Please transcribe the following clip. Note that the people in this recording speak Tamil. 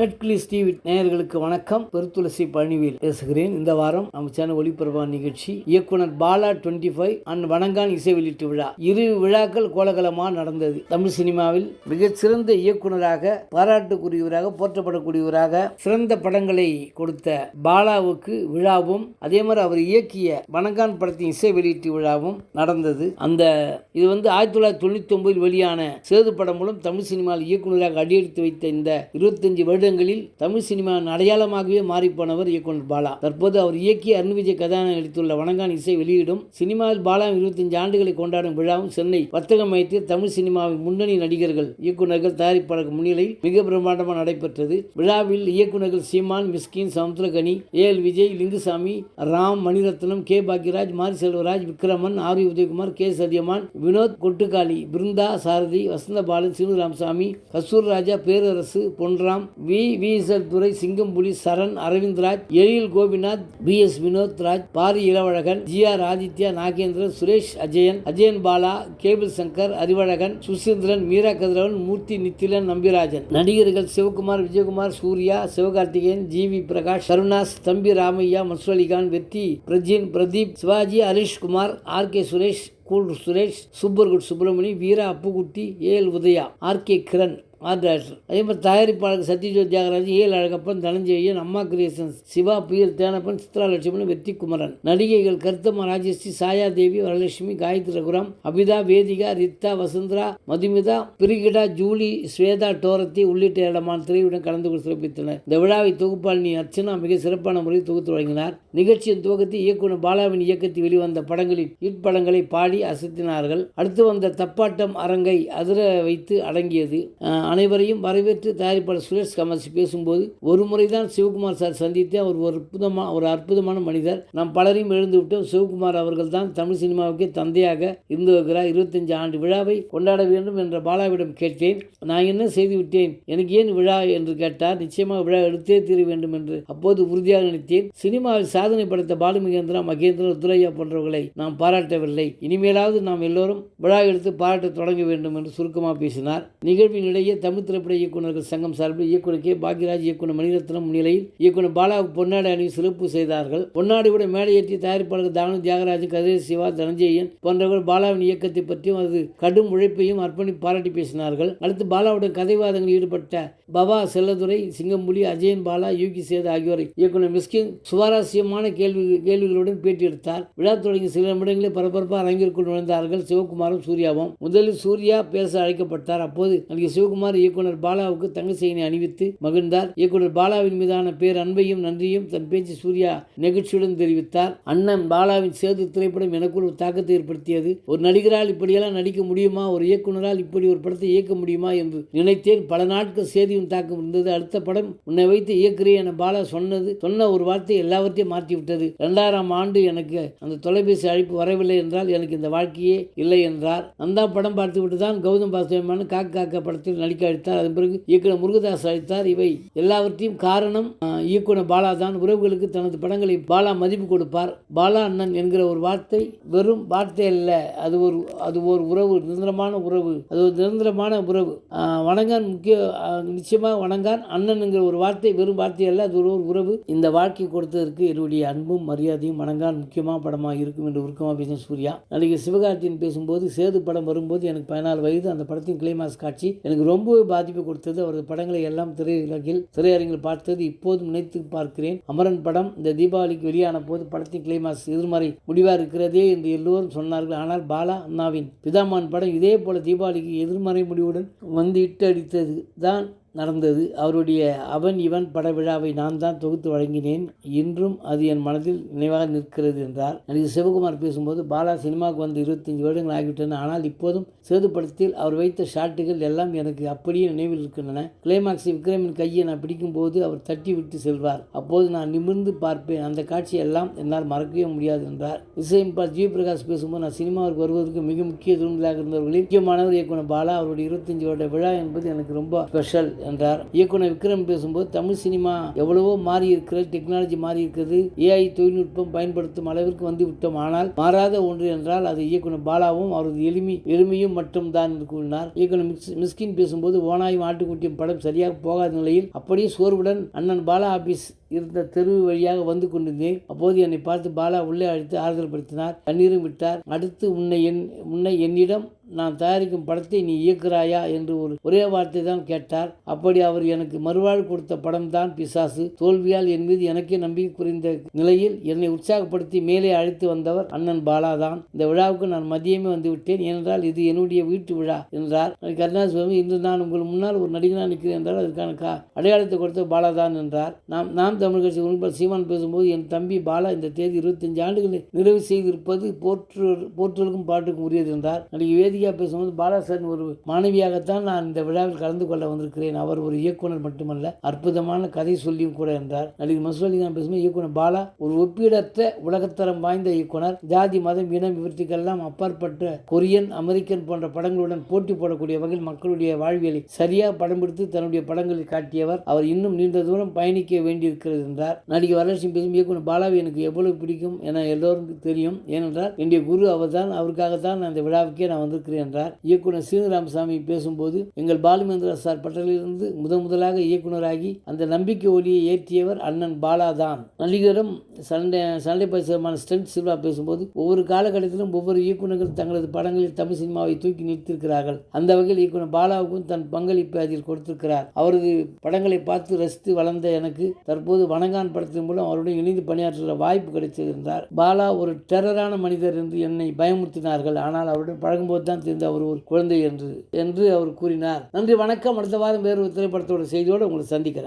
நெட்கிளிஸ் டிவி நேயர்களுக்கு வணக்கம். பெருத்துளசி பழனிவேல் பேசுகிறேன். இந்த வாரம் நம்ம சேனல் ஒளிபரப்பா நிகழ்ச்சி இயக்குனர் Bala twenty five and Vanangaan இசை வெளியீட்டு விழா. இரு விழாக்கள் கோலகலமாக நடந்தது. தமிழ் சினிமாவில் மிகச்சிறந்த இயக்குனராக பாராட்டுக்குரியவராக போற்றப்படக்கூடியவராக சிறந்த படங்களை கொடுத்த பாலாவுக்கு விழாவும் அதே மாதிரி அவர் இயக்கிய வணங்கான் படத்தின் இசை வெளியீட்டு விழாவும் நடந்தது. அந்த இது வந்து ஆயிரத்தி தொள்ளாயிரத்தி தொண்ணூத்தி ஒன்பதில் வெளியான சேது படம் மூலம் தமிழ் சினிமாவில் இயக்குனராக அடியெடுத்து வைத்த இந்த இருபத்தஞ்சு வருடங்களில் தமிழ் சினிமாவின் அடையாளமாகவே மாறிப்போனவர் இயக்குனர் பாலா. தற்போது அவர் இயக்கிய அருண் விஜய் கதாநாயகன் நடித்துள்ள வணங்கான் இசை வெளியிடும் சினிமாவில் பாலா இருபத்தஞ்சு ஆண்டுகளை கொண்டாடும் விழாவும் சென்னை வர்த்தக மையத்தில் தமிழ் சினிமாவின் முன்னணி நடிகர்கள் இயக்குநர்கள் தயாரிப்பாளர்கள் முன்னிலையில் மிக பிரம்மாண்டமாக நடைபெற்றது. விழாவில் இயக்குநர்கள் Seeman Mysskin Samuthirakani A L Vijay Lingusamy Ram Mani Ratnam K Bhagyaraj Mari Selvaraj Vikraman R Udhayakumar K Sathyaman Vinoth Kottukkaali Brinda Sarathy Vasantha Balan Seenu Ramasamy Kasthoor Raja Perarasu Ponram V V. Durai Singampuli Saran Aravindraj Ezhil Gopinath P. S. Vinoth Raj Pari Ilavazhagan G. R. Adithya Nagendran Suresh Ajayan Ajayan Bala cable Sankar Arivazhagan Suseenthiran Meera Kathiravan Moorthy Nithilan Nambirajan. நடிகர்கள் Sivakumar Vijayakumar Suriya Sivakarthikeyan G. V. Prakash Karunas Thambi Ramaiah Mansoor Vetri Prajin Pradeep Sivaji Harish Kumar R. K. Suresh cool Suresh super good Subramani Veera Appukutty A L Udhaya R. K. Kiran. Art அதே மாதிரி தயாரிப்பாளர் சத்யஜோத் தியாகராஜன் ஏல் அழகப்பன் தனஞ்சயன் அம்மா கிரியேஷன்ஸ் சிவா புயல் தேனப்பன் சித்ரா லட்சுமணன் வெற்றி குமரன். நடிகைகள் Karuthamma Rajashree Chaya Devi Varalakshmi Gayathri Raghuram Abhitha Vedhika Ritha Vasundhara Madhumitha Brigida Julie Swetha Dorothy உள்ளிட்ட இடமான திரையுடன் கலந்து கொண்டு சிறப்பித்தனர். இந்த விழாவை தொகுப்பாளினி அர்ச்சனா மிக சிறப்பான முறையில் தொகுத்து வழங்கினார். நிகழ்ச்சியின் துவக்கத்தில் இயக்குனர் பாலாவின் இயக்கத்தில் வெளிவந்த படங்களில் இட் படங்களை பாடி அசத்தினார்கள். அடுத்து வந்த தப்பாட்டம் அரங்கை அதிர வைத்து அடங்கியது அனைவரையும் வரவேற்று தயாரிப்பாளர் சுரேஷ் கமர்ஸ் பேசும்போது ஒரு முறைதான் சிவகுமார் சார் சந்தித்து அவர் ஒரு அற்புதமான ஒரு அற்புதமான மனிதர். நாம் பலரையும் எழுந்து விட்டோம். சிவகுமார் அவர்கள் தான் தமிழ் சினிமாவுக்கே தந்தையாக இருந்து வருகிறார். இருபத்தஞ்சு ஆண்டு விழாவை கொண்டாட வேண்டும் என்ற பாலாவிடம் கேட்டேன். நான் என்ன செய்து விட்டேன்? எனக்கு ஏன் விழா என்று கேட்டார். நிச்சயமாக விழா எடுத்தே தீர வேண்டும் என்று அப்போது உறுதியாக நினைத்தேன். சினிமாவில் சாதனை படைத்த பாலுமகேந்திரா மகேந்திரா துரையா போன்றவர்களை நாம் பாராட்டவில்லை. இனிமேலாவது நாம் எல்லோரும் விழா எடுத்து பாராட்ட தொடங்க வேண்டும் என்று சுருக்கமாக பேசினார். நிகழ்வின் இடையே தமிழ் திரைப்பட இயக்குநர்கள் சங்கம் சார்பில் இயக்குனர் கே. பாக்யராஜ் இயக்குனர் மணிரத்னம் முன்னிலையில் இயக்குனர் பாலா பொன்னாடி அணி சிறப்பு செய்தார்கள். பொன்னாடியுடன் மேடையேற்றி தயாரிப்பாளர்கள் தானு தியாகராஜன் கதிரேஷ் சிவா தனஞ்சயன் போன்றவர்கள் பாலாவின் இயக்கத்தை பற்றியும் அது கடும் உழைப்பையும் அர்ப்பணி பாராட்டி பேசினார்கள். அடுத்து பாலாவுடன் கதைவாதங்களில் ஈடுபட்ட பவா செல்லதுரை சிங்கம்புலி அஜயன் பாலா யூகி சேது ஆகியோரை இயக்குனர் மிஸ்கின் சுவாரஸ்யமான கேள்வி கேள்விகளுடன் பேட்டி எடுத்தார். விழா தொடங்கி சில நிமிடங்களில் பரபரப்பாக அரங்கிற்குள் நுழைந்தார்கள் சிவகுமாரும் சூர்யாவும். முதலில் சூர்யா பேச அழைக்கப்பட்டார். அப்போது அன்றைக்கு சிவகுமார் இயக்குனர் பாலாவுக்கு தங்க அணிவித்து மகிழ்ந்தார். இயக்குனர் பாலாவின் மீதான பேர் அன்பையும் நன்றியும் தன் பேச்சு சூர்யா நெகிழ்ச்சியுடன் தெரிவித்தார். அண்ணன் பாலாவின் சேது திரைப்படம் எனக்குள் ஒரு தாக்கத்தை ஏற்படுத்தியது. ஒரு நடிகரால் இப்படியெல்லாம் நடிக்க முடியுமா? ஒரு இயக்குனரால் இப்படி ஒரு படத்தை இயக்க முடியுமா என்று நினைத்தேன். பல நாட்கள் சேதியும் தாக்கம் இருந்தது. அடுத்த படம் உன்னை வைத்து இயக்குறேன் என பாலா சொன்னது சொன்ன ஒரு வார்த்தை எல்லாவற்றையும் மாற்றி விட்டது இரண்டாயிரம் ஆண்டு எனக்கு அந்த தொலைபேசி அழைப்பு வரவில்லை என்றால் எனக்கு இந்த வாழ்க்கையே இல்லை என்றார். அந்த படம் பார்த்துவிட்டு தான் கௌதம் பாசுவமான காக்க காக்க படத்தில் நடிக்க அழைத்தார் அதன் பிறகு இயக்குனர் முருகதாஸ் அழைத்தார். இவை எல்லாவற்றையும் காரணம் இயக்குனர் பாலா தான். உறவுகளுக்கு தனது படங்களை பாலா மதிப்பு கொடுப்பார். பாலா அண்ணன் என்கிற ஒரு வார்த்தை வெறும் வார்த்தை அல்ல. அது ஒரு அது ஒரு உறவு நிரந்தரமான உறவு. அது ஒரு நிரந்தரமான உறவு. வணங்கான் முக்கிய நிச்சயமாக வணங்கான் அண்ணன் என்கிற ஒரு வார்த்தை வெறும் வார்த்தை அல்ல அது ஒரு உறவு. இந்த வாழ்க்கை கொடுத்ததற்கு என்னுடைய அன்பும் மரியாதையும் வணங்கான் முக்கியமான படமாக இருக்கும் என்று உருக்கமாக பேசின சூர்யா. நடிகர் சிவகார்த்தியன் பேசும்போது சேது படம் வரும்போது எனக்கு பதினாலு வயது. அந்த படத்தின் கிளைமாஸ் காட்சி எனக்கு ரொம்ப ரொம்பவே பாதிப்பு கொடுத்தது. அவரது படங்களை எல்லாம் திரையுலகில் திரையரங்கில் பார்த்தது. இப்போதும் நினைத்து பார்க்கிறேன். அமரன் படம் இந்த தீபாவளிக்கு வெளியான போது படத்தின் கிளைமாஸ் எதிர்மறை முடிவாக இருக்கிறதே என்று எல்லோரும் சொன்னார்கள். ஆனால் பாலா அண்ணாவின் பிதாமான் படம் இதே போல தீபாவளிக்கு எதிர்மறை முடிவுடன் வந்து இட்டு அடித்தது தான் நடந்தது. அவருடைய அவன் இவன் பட விழாவை நான் தான் தொகுத்து வழங்கினேன். இன்றும் அது என் மனதில் நினைவாக நிற்கிறது என்றார். நடிகர் சிவகுமார் பேசும்போது பாலா சினிமாவுக்கு வந்து இருபத்தஞ்சு வருடங்கள் ஆகிவிட்டன. ஆனால் இப்போதும் சேது படத்தில் அவர் வைத்த ஷாட்டுகள் எல்லாம் எனக்கு அப்படியே நினைவில் இருக்கின்றன. கிளைமாக்ஸ் விக்ரமின் கையை நான் பிடிக்கும்போது அவர் தட்டி விட்டு செல்வார். அப்போது நான் நிமிர்ந்து பார்ப்பேன். அந்த காட்சியெல்லாம் என்னால் மறக்கவே முடியாது என்றார். இசையமைப்பாளர் ஜி. பிரகாஷ் பேசும்போது நான் சினிமாவுக்கு வருவதற்கு மிக முக்கிய தூண்டுதலாக இருந்தவர்களில் முக்கியமானவர் இயக்குனர் பாலா. அவருடைய இருபத்தஞ்சு வருட விழா என்பது எனக்கு ரொம்ப ஸ்பெஷல் என்றார். இயக்குனர் விக்ரம் பேசும்போது தமிழ் சினிமா எவ்வளவோ மாறி இருக்கிறது டெக்னாலஜி மாறி இருக்கிறது ஏஐ தொழில்நுட்பம் பயன்படுத்தும் அளவிற்கு வந்து விட்டோம். ஆனால் மாறாத ஒன்று என்றால் அது இயக்குனர் பாலாவும் அவரது எளிமை எளிமையும் மட்டும் தான் கூறினார். இயக்குனர் மிஸ்கின் பேசும்போது ஓனாயும் ஆட்டுக்குட்டியும் படம் சரியாக போகாத நிலையில் அப்படியே சோர்வுடன் அண்ணன் பாலா ஆபீஸ் இருந்த தெரு வழியாக வந்து கொண்டிருந்தேன். அப்போது என்னை பார்த்து பாலா உள்ளே அழைத்து ஆறுதல் படுத்தினார். கண்ணீரும் விட்டார். அடுத்து உன்னை என் உன்னை என்னிடம் நான் தயாரிக்கும் படத்தை நீ இயக்குறாயா என்று ஒரு ஒரே வார்த்தை தான் கேட்டார். அப்படி அவர் எனக்கு மறுவாழ்வு கொடுத்த படம் தான் பிசாசு. தோல்வியால் என் மீது எனக்கே நம்பிக்கை குறைந்த நிலையில் என்னை உற்சாகப்படுத்தி மேலே அழைத்து வந்தவர் அண்ணன் பாலா தான். இந்த விழாவுக்கு நான் மதியமே வந்து விட்டேன். ஏனென்றால் இது என்னுடைய வீட்டு விழா என்றார். கருணாசுவாமி சுவாமி இன்று நான் உங்கள் முன்னால் ஒரு நடிகனாக நிற்கிறேன் என்றால் அதற்கான கா அடையாளத்தை கொடுத்த பாலா தான் என்றார். நாம் நாம் தமிழ் கட்சி உறுப்பினர் சீமான் பேசும்போது என் தம்பி பாலா இந்த தேதி இருபத்தஞ்சு ஆண்டுகளை நிறைவு செய்திருப்பது போற்று போற்றலுக்கும் பாட்டுக்கும் உரியது என்றார். நடிகை வேதி வேதிகா பேசும்போது பாலாசன் ஒரு மாணவியாகத்தான் நான் இந்த விழாவில் கலந்து கொள்ள வந்திருக்கிறேன். அவர் ஒரு இயக்குனர் மட்டுமல்ல அற்புதமான கதை சொல்லியும் கூட என்றார். நடிகை மசூலிகான் பேசும்போது இயக்குனர் பாலா ஒரு ஒப்பீடற்ற உலகத்தரம் வாய்ந்த இயக்குனர். ஜாதி மதம் இனம் இவற்றுக்கெல்லாம் அப்பாற்பட்ட கொரியன் அமெரிக்கன் போன்ற படங்களுடன் போட்டி போடக்கூடிய வகையில் மக்களுடைய வாழ்வியலை சரியாக படம் பிடித்து தன்னுடைய படங்களில் காட்டியவர். அவர் இன்னும் நீண்ட தூரம் பயணிக்க வேண்டியிருக்கிறது என்றார். நடிகை வரலட்சுமி பேசும் இயக்குனர் பாலாவை எனக்கு எவ்வளவு பிடிக்கும் என எல்லோருக்கும் தெரியும். ஏனென்றால் என்னுடைய குரு அவர்தான் அவருக்காகத்தான் நான் அந்த விழாவுக்கே நான் வந்திருக்கிறேன். என்றார் இயக்குனர் சீனிராமசாமி பேசும்போது எங்கள் பாலுமேந்திர சார் பட்டலிலிருந்து முதன் முதலாக இயக்குனராகி அந்த நம்பிக்கை ஒளியை ஏற்றியவர் அண்ணன் பாலா தான். நடிகரும் சண்டை சண்டை பரிசுமான ஸ்டென்ட் சில்வா பேசும்போது ஒவ்வொரு காலகட்டத்திலும் ஒவ்வொரு இயக்குநர்கள் தங்களது படங்களில் தமிழ் சினிமாவை தூக்கி நிறுத்தியிருக்கிறார்கள். அந்த வகையில் இயக்குனர் பாலாவுக்கும் தன் பங்களிப்பை அதில் கொடுத்திருக்கிறார். அவரது படங்களை பார்த்து ரசித்து வளர்ந்த எனக்கு தற்போது வணங்கான் படத்தின் மூலம் அவருடன் இணைந்து பணியாற்றுகிற வாய்ப்பு கிடைத்திருந்தார் பாலா ஒரு டெரரான மனிதர் என்று என்னை பயமுறுத்தினார்கள். ஆனால் அவருடன் பழகும்போது தான் தெரிந்த அவர் ஒரு குழந்தை என்று என்று அவர் கூறினார். நன்றி வணக்கம். அடுத்த வாரம் வேறு ஒரு திரைப்படத்தோட செய்தியோடு உங்களை சந்திக்கிறேன்.